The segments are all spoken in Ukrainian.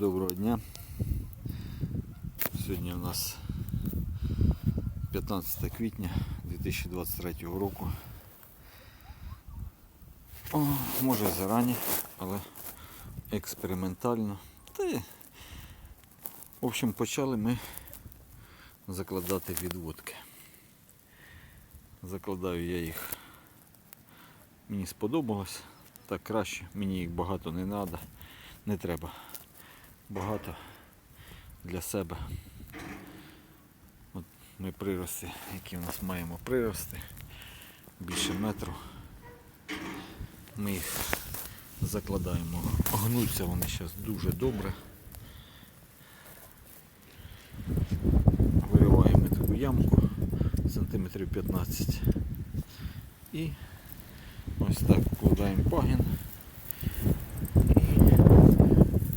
Доброго дня. Сьогодні у нас 15 квітня 2023 року. О, може зарані, але експериментально. Та в общем, почали ми закладати відводки. Закладаю я їх. Мені сподобалось. Так краще, мені їх багато не треба, не треба. Багато для себе. От ми прирости, які в нас маємо прирости, більше метру. Ми їх закладаємо. Гнуться вони зараз дуже добре. Вириваємо таку ямку сантиметрів 15 і ось так вкладаємо пагін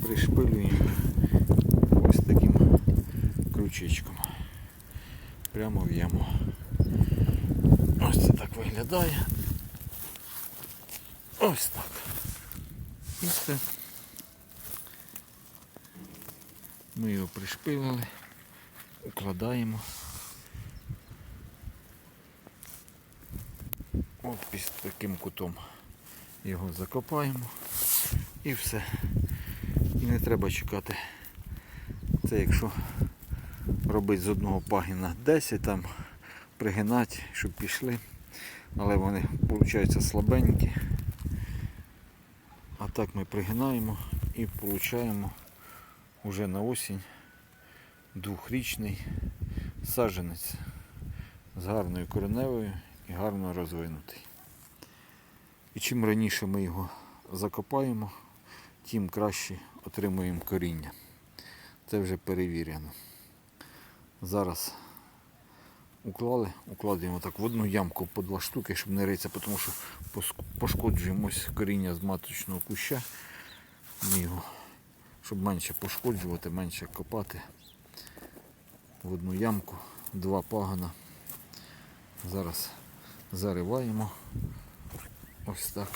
пришпилюємо ось таким крючечком прямо в яму. Ось це так виглядає. Ось так. І все. Ми його пришпилили, укладаємо. От таким кутом його закопаємо і все. Не треба чекати. Це якщо робити з одного пагіна 10 там пригинати, щоб пішли. Але вони виходять слабенькі. А так ми пригинаємо і отримуємо вже на осінь двохрічний саджанець з гарною кореневою і гарно розвинутий. І чим раніше ми його закопаємо, тим краще отримуємо коріння. Це вже перевірено. Зараз уклали, укладаємо так в одну ямку по два штуки, щоб не ритися, тому що пошкоджуємо коріння з маточного куща. Його, щоб менше пошкоджувати, менше копати. В одну ямку, два пагана. Зараз зариваємо. Ось так.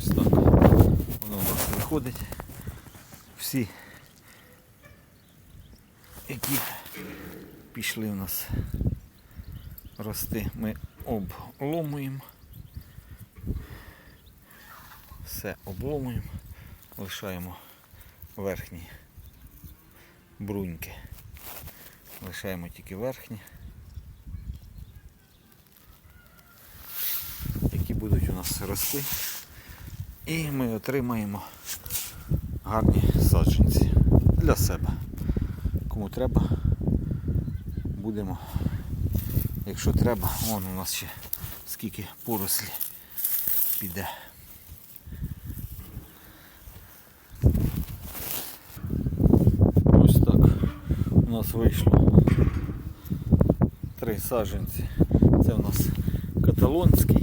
Ось так. Воно у нас виходить. Всі, які пішли у нас рости, ми обломуємо. Все обломуємо, лишаємо верхні бруньки. Лишаємо тільки верхні. які будуть у нас рости. І ми отримаємо гарні саджанці для себе. Кому треба, будемо, якщо треба, вон у нас ще скільки порослі піде. Ось так у нас вийшло три саджанці. Це у нас каталонський.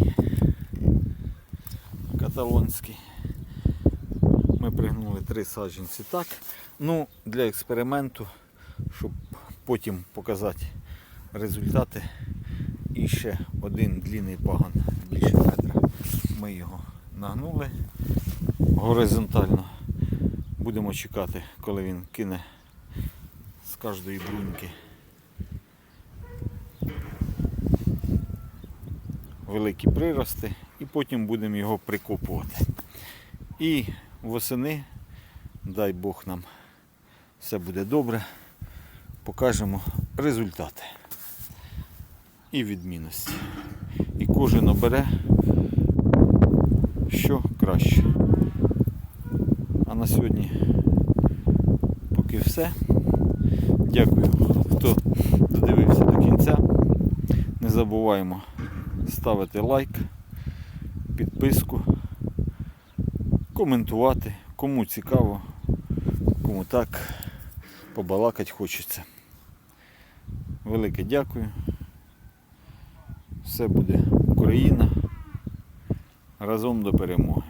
Каталонський. Ми пригнули три саджанці так. Ну, для експерименту, щоб потім показати результати. І ще один длинний пагон більше метра. Ми його нагнули горизонтально. Будемо чекати, коли він кине з кожної бруньки. великі прирости і потім будемо його прикопувати. І восени, дай Бог нам, все буде добре, покажемо результати і відмінності. І кожен обере, що краще. А на сьогодні поки все. Дякую, хто додивився до кінця. Не забуваємо ставити лайк, підписку, коментувати, кому цікаво, кому так побалакати хочеться. Велике дякую. Все буде Україна. Разом до перемоги.